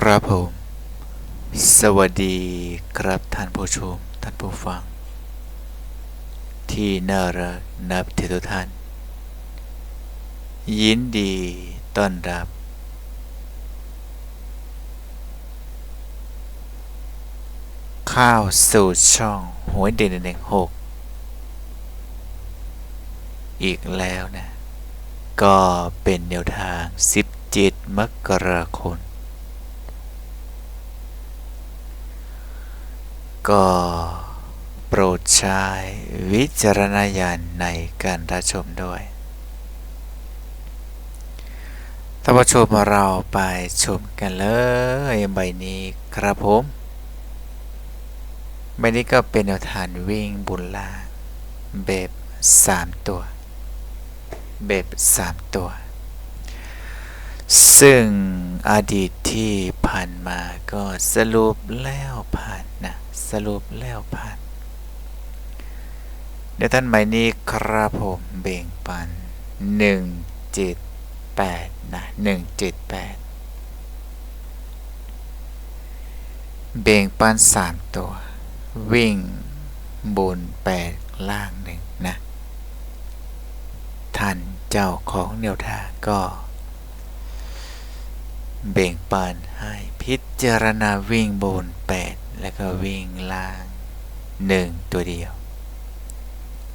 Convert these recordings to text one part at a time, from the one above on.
ครับผม สวัสดีครับท่านผู้ชม ท่านผู้ฟัง ที่น่ารักนับถือทุกท่าน ยินดีต้อนรับ ข้าวสู่ช่องหวยเด่นหนึ่งหกอีกแล้วนะ ก็เป็นแนวทาง 17 มกราคม ก็โปรดใช้วิจารณญาณในการรับชมด้วยท่านผู้ชมเราไปชมกันเลยใบนี้ครับผม ใบนี้ก็เป็นแนวทางวิ่งบุญล่างแบบ3 ตัวแบบ3 ตัว ซึ่งอดีตที่ผ่านมาก็สรุปแล้วผ่านนะ สรุปแล้วผ่าน เดี๋ยวท่านใหม่นี้ครับผมเบ่งปัน178นะ178 เบ่งปัน 3 ตัว วิ่งบน 8 ล่างหนึ่งนะ ท่านเจ้าของแนวทางก็ เบ่งปันให้พิจารณาวิ่งบน 8 แล้วก็วิ่งล่าง 1 ตัวเดียว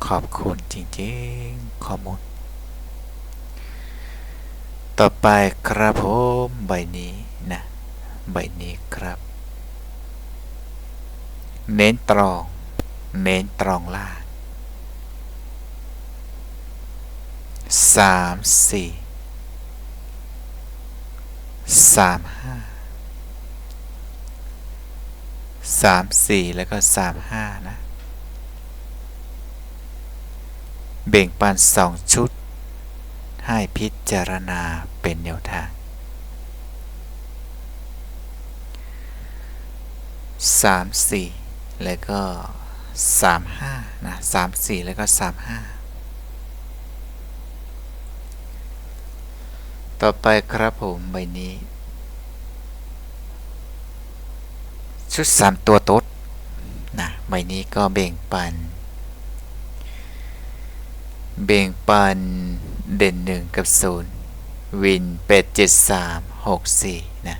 ขอบคุณจริงๆข้อมูล ต่อไปครับผมใบนี้นะ ใบนี้ครับ เน้นตรอง เน้นตรองล่างสามสี่ สามห้าสามสี่แล้วก็สามห้านะ เบ่งปันสองชุด ให้พิจารณาเป็นแนวทางสามสี่แล้วก็สามห้านะสามสี่แล้วก็สามห้า ต่อไปครับผมใบนี้ ชุดสามตัวต๊ดนะใบนี้ก็เบ่งปัน เบ่งปันเด่นหนึ่งกับศูนย์วินเป็ดเจ็ดสามหกสี่นะ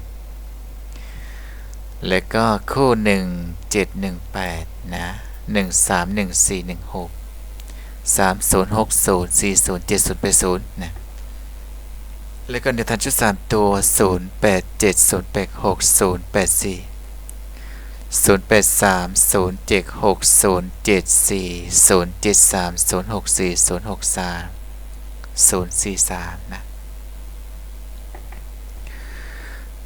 แล้วก็คู่หนึ่งเจ็ดหนึ่งแปดนะหนึ่งสามหนึ่งสี่หนึ่งหกสามศูนย์หกศูนย์สี่ศูนย์เจ็ดศูนย์แปดศูนย์นะ แล้วก็ในทันชุดสามตัวศูนย์แปดเจ็ดศูนย์แปดหกศูนย์แปดสี่ศูนย์แปดสามศูนย์เจ็ดหกศูนย์เจ็ดสี่ศูนย์เจ็ดสามศูนย์หกสี่ศูนย์หกสามศูนย์สี่สามนะ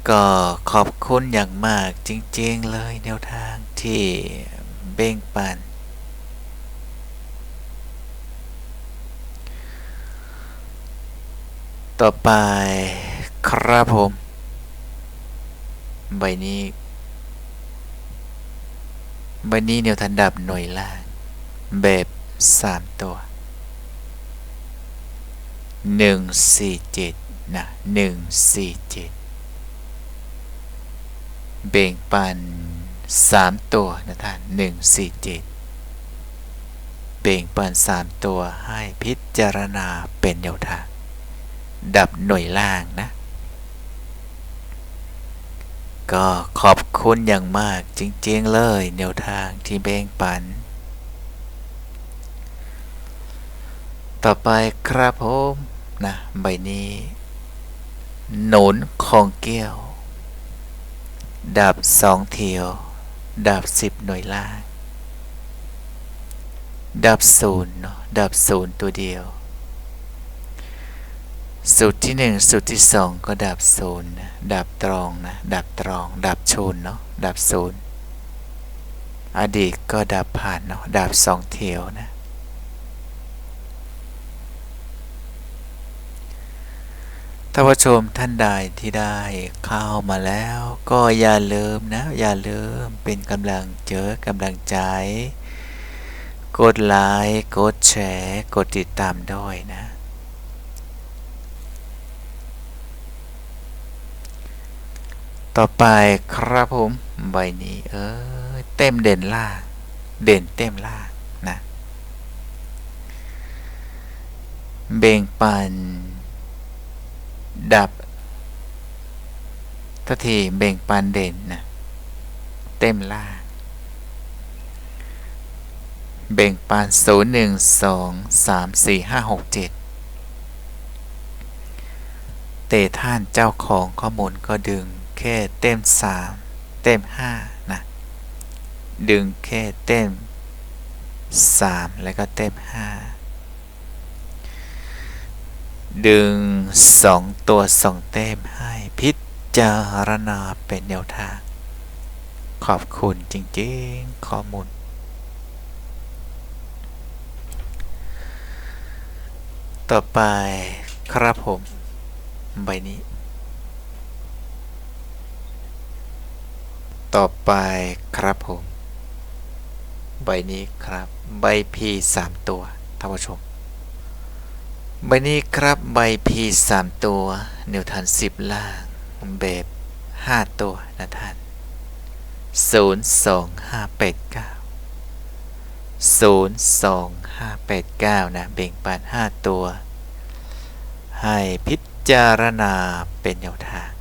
ก็ขอบคุณอย่างมากจริง ๆ เลยแนวทางที่เบ่งปัน ต่อไปครับผม ใบนี้ ใบนี้แนวทันดับหน่วยล่าง แบบ 3 ตัว 147 นะ 147 เบ่งปัน 3 ตัวนะท่าน 147 เบ่งปัน 3 ตัวให้พิจารณาเป็นแนวทาง ดับหน่วยล่างนะ ก็ขอบคุณอย่างมากจริงๆเลยแนวทางที่แบ่งปัน ต่อไปครับผมนะใบนี้หนุนของเกี้ยว ดับสองเทียว ดับสิบหน่วยล่าง ดับศูนย์เนาะดับศูนย์ตัวเดียว สูตรที่หนึ่งสูตรที่สองก็ดับศูนย์นะดับตรองนะดับตรอง ดับชนเนาะดับศูนย์อดีตก็ดับผ่านเนาะดับสองเทียวนะท่านผู้ชมท่านใดที่ได้เข้ามาแล้วก็อย่าลืมนะ อย่าลืมเป็นกำลังเจอกำลังใจ กดไลค์กดแชร์ กดติดตามด้วยนะ ท ต่อไปครับผม ใบนี้เออเต็มเด่นล่างเด่นเต็มล่างนะเบ่งปัน ดับทัทีเบ่งปันเด่นนะเต็มล่างเบ่งปันศูนย์หนึ่งสองสามสี่ห้าหกเจ็ดเตท่านเจ้าของข้อมูลก็ดึง แค่เต็มสามเต็มห้านะดึงแค่เต็มสามแล้วก็เต็มห้าดึงสองตัวสองเต็มให้พิจารณาเป็นแนวทาง ขอบคุณจริงๆ ข้อมูลต่อไปครับผม ใบนี้ ต่อไปครับผม ใบนี้ครับ ใบ P 3 ตัวท่านผู้ชม ใบนี้ครับใบ P 3 ตัว นิวทัน10 ล่างแบบ5 ตัวนะท่าน 0 2 5 8 9 0 2 5 8 9 นะเบ่งปัน5 ตัว ให้พิจารณาเป็นแนวทาง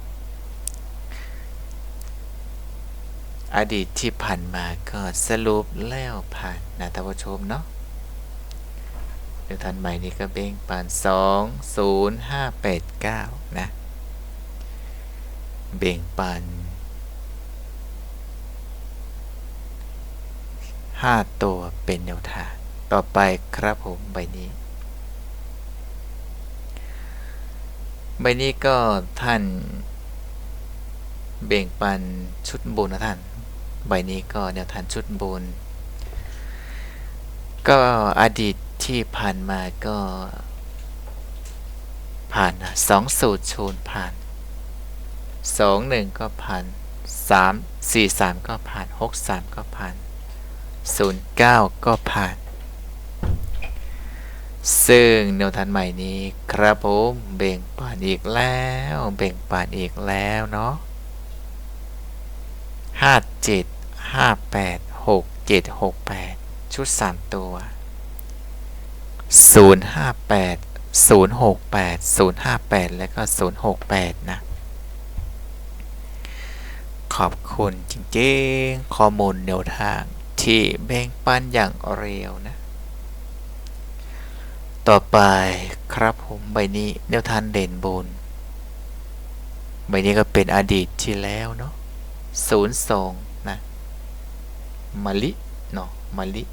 อดีตที่ผ่านมาก็สรุปแล้วผ่านนะท่านผู้ชมเนาะเดี๋ยวทันใหม่นี้ก็เบ่งปัน2 0 5 8 9 นะ เบ่งปัน5 ตัวเป็นแนวทาง ต่อไปครับผมใบนี้ ใบนี้ก็ท่านเบ่งปันชุดบุญนะท่าน ใบนี้ก็แนวทานชุดบุญก็อดีตที่ผ่านมาก็ ผ่านสองสูตรชูนผ่านสองหนึ่งก็ผ่านสามสี่สามก็ผ่านหกสามก็ผ่านศูนย์เก้าก็ผ่าน ซึ่งแนวทานใหม่นี้ครับผมเบ่งป่านอีกแล้วเบ่งป่านอีกแล้วเนาะห้าเจ็ด ห้าแปดหกเจ็ดหกแปดชุดสามตัวศูนย์ห้าแปดศูนย์หกแปดศูนย์ห้าแปดแล้วก็ศูนย์หกแปดนะขอบคุณจริงๆ ข้อมูลแนวทางที่แบ่งปันอย่างเร็วนะ ต่อไปครับผมใบนี้แนวทางเด่นบนใบนี้ก็เป็นอดีตที่แล้วเนาะศูนย์สอง มะลิเนาะมะลิ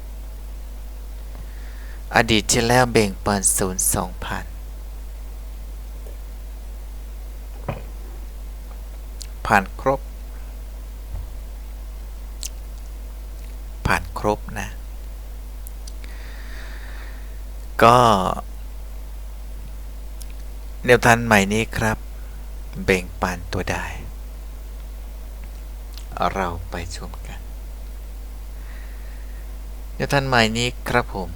อดีตที่แล้วเบ่งปันศูนย์สองพันผ่านครบ ผ่านครบนะ ก็แนวทางใหม่นี้ครับเบ่งปันตัวใดเราไปชมกัน แนวทางใหม่นี้ครับผม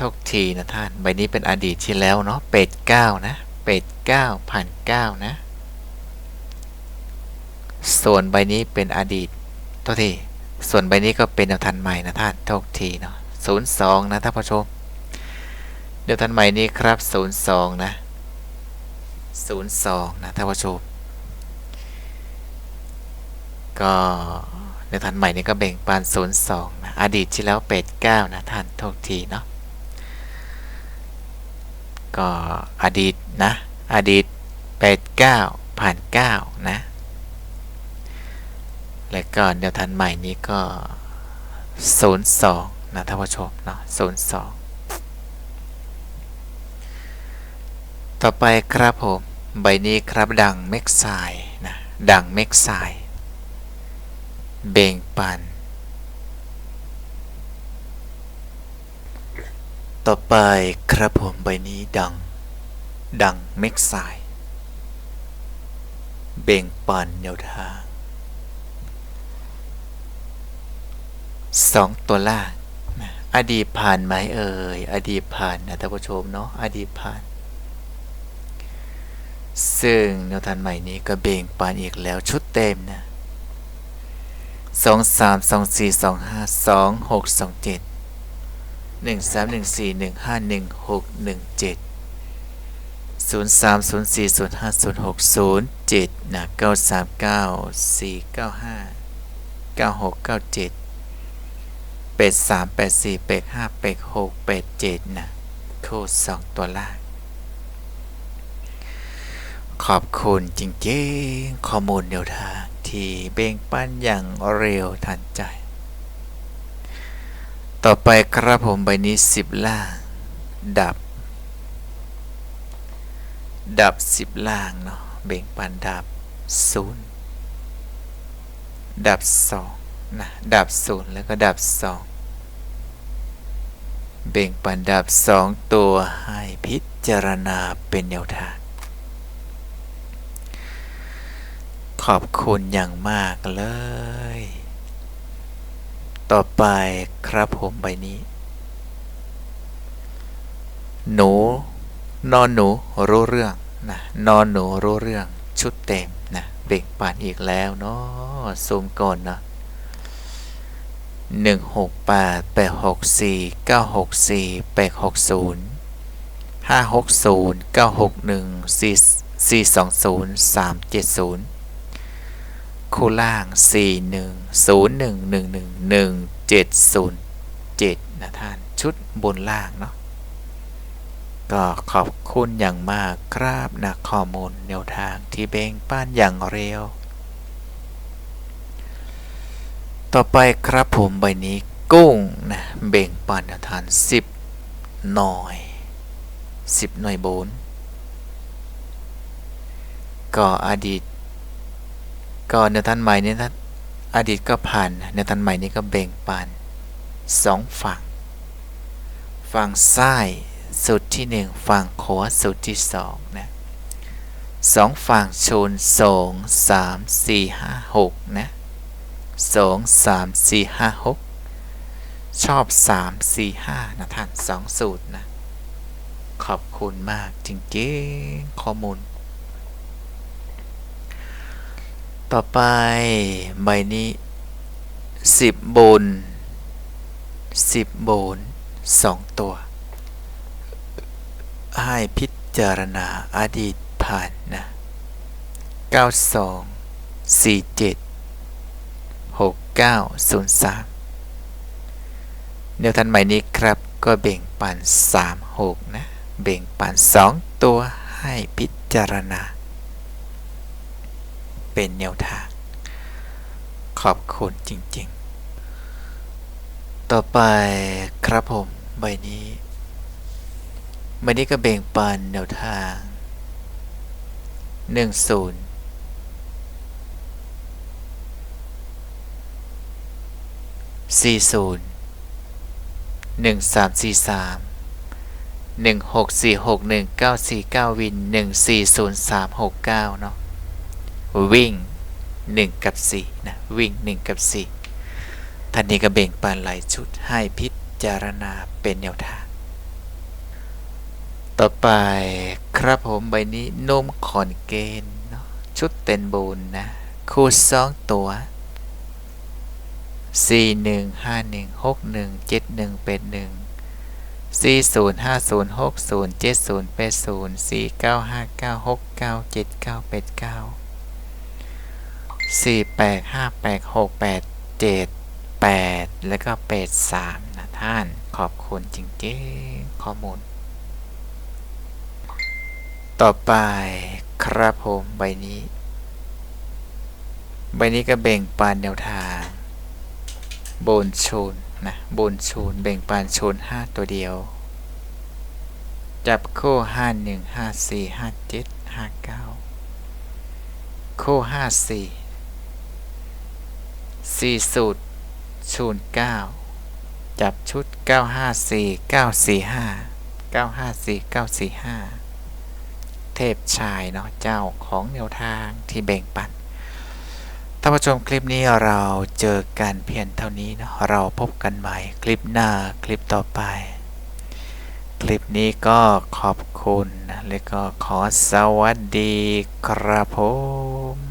ทกทีนะท่าน ใบนี้เป็นอดีตที่แล้วเนาะเป็ดเก้านะเป็ดเก้าผ่านเก้านะ ส่วนใบนี้เป็นอดีตทุกทีส่วนใบนี้ก็เป็นแนวทันใหม่นะท่านทกทีเนาะศูนย์สองนะท่านผู้ชม เดี๋ยวทันใหม่นี้ครับศูนย์สองนะศูนย์สองนะท่านผู้ชม ก็ เดี๋ยวทันใหม่นี้ก็แบ่งปันศูนย์สองนะ อดีตที่แล้วเป็ดเก้านะท่านทุกทีเนาะ ก็อดีตนะ อดีตเป็ดเก้าผ่านเก้านะ แล้วก็เดี๋ยวทันใหม่นี้ก็ศูนะท่านผู้ชมเนาะศูนย์สองต่อไปครับผม ใบนี้ครับดังเม็กไซนะดังเม็กไซ เบ่งปัน ต่อไปครับผมใบนี้ดัง ดังเม็กไซเบ่งปันแนวทางสองตัวล่างอดีตผ่านไหมเอ่ย อดีตผ่านนะท่านผู้ชมเนาะ อดีตผ่าน ซึ่งแนวทางใหม่นี้ก็เบ่งปานอีกแล้วชุดเต็มนะ สองสามสองสี่สองห้าสองหกสองเจ็ดหนึ่งสามหนึ่งสี่หนึ่งห้าหนึ่งหกหนึ่งเจ็ดศูนย์สามศูนย์สี่ศูนย์ห้าศูนย์หกศูนย์เจ็ดนะเก้าสามเก้าสี่เก้าห้าเก้าหกเก้าเจ็ดเป็ดสามแปดสี่เป็ดห้าเป็ดหกเป็ดเจ็ดนะโคดสองตัวล่างขอบคุณจริงๆ ข้อมูลแนวทาง ทีเบ่งปั้นอย่างเร็วทันใจ ต่อไปครับผมใบนี้สิบล่าง ดับ ดับสิบล่างเนาะเบ่งปั้นดับศูนย์ดับสองนะดับศูนย์แล้วก็ดับสองเบ่งปันดับสองตัวให้พิจารณาเป็นแนวทาง ขอบคุณอย่างมากเลย ต่อไปครับผมใบนี้ หนู นอนหนูรู้เรื่องนะนอนหนูรู้เรื่องชุดเต็มนะเบ่งปานอีกแล้วเนาะซูมก่อนนะหนึ่งหกแปดแปดหกสี่เก้าหกสี่แปดหกศูนย์ห้าหกศูนย์เก้าหกหนึ่งสี่สี่สองศูนย์สามเจ็ดศูนย์ คู่ล่างสี่หนึ่งศูนะท่าน ชุดบนล่างเนาะก็ขอบคุณอย่างมากครับนะข้อมูลแนวทางที่เบ่งป้านอย่างเร็ว ต่อไปครับผมใบนี้กุ้งนะเบ่งปันแนวทาน10 หน่อย 10 หน่วยโบนก็อดีต ก็แนวทานใหม่นี้นอดีตก็ผ่านแนวทานใหม่นี้ก็เบ่งปันสองฝั่ง ฝั่งซ้ายสุดที่หนึ่งฝั่งขวาสุดที่สองนะสองฝั่งชนสองสามสี่ห้าหกนะสองสามสี่ห้าหกชอบสามสี่ห้านะท่านสองสูตรนะ ขอบคุณมากจริงๆข้อมูล ต่อไปใบนี้สิบบนสิบบนสองตัว ให้พิจารณาอดีตผ่านนะ 92 47 6903 แนวทันใหม่นี้ครับก็เบ่งปัน 36 นะ เบ่งปัน 2 ตัวให้พิจารณา เป็นแนวทาง ขอบคุณจริงๆ ต่อไปครับผมใบนี้ใบนี้ก็เบ่งปันแนวทาง 10สี่ศูนย์หนึ่งสามสี่สามหนึ่งหกสี่หกหนึ่งเก้าสี่เก้าวินหนึ่งสี่ศูนย์สามหกเก้าเนาะ วิ่งหนึ่งกับสี่นะ วิ่งหนึ่งกับสี่ท่านนี้ก็เบ่งปันหลายชุดให้พิจารณาเป็นแนวทาง ต่อไปครับผมใบนี้นมขอนเกณฑ์เนาะชุดเต็นบูนนะ คู่สองตัวสี่หนึ่งห้าหนึ่งหกหนึ่งเจ็ดหนึ่งเป็นหนึ่งสี่ศูนย์ ห้าศูนย์หกศูนย์เจ็ดศูนย์แปดศูนย์สี่แปดห้าแปดหกแปดเจ็ดแปดแล้วก็แปดสามนะท่าน ขอบคุณจริงๆ ข้อมูล ต่อไปครับผมใบนี้ ใบนี้ก็แบ่งปันแนวทางบนโชนนะบนโชนแบ่งปันโชนห้าตัวเดียว จับโค้ห้าหนึ่งห้าสี่ห้าเจ็ดห้าเก้าโค้ห้า สี่สูตรโชนเก้าจับชุดเก้าห้าสี่เก้าสี่ห้าเก้าห้าสี่เก้าสี่ห้าเทพชายเนาะเจ้าของแนวทางที่แบ่งปันท่านผู้ชมคลิปนี้เราเจอกันเพียงเท่านี้นะเราพบกันใหม่คลิปหน้าคลิปต่อไป คลิปนี้ก็ขอบคุณ แล้วก็ขอสวัสดีครับผม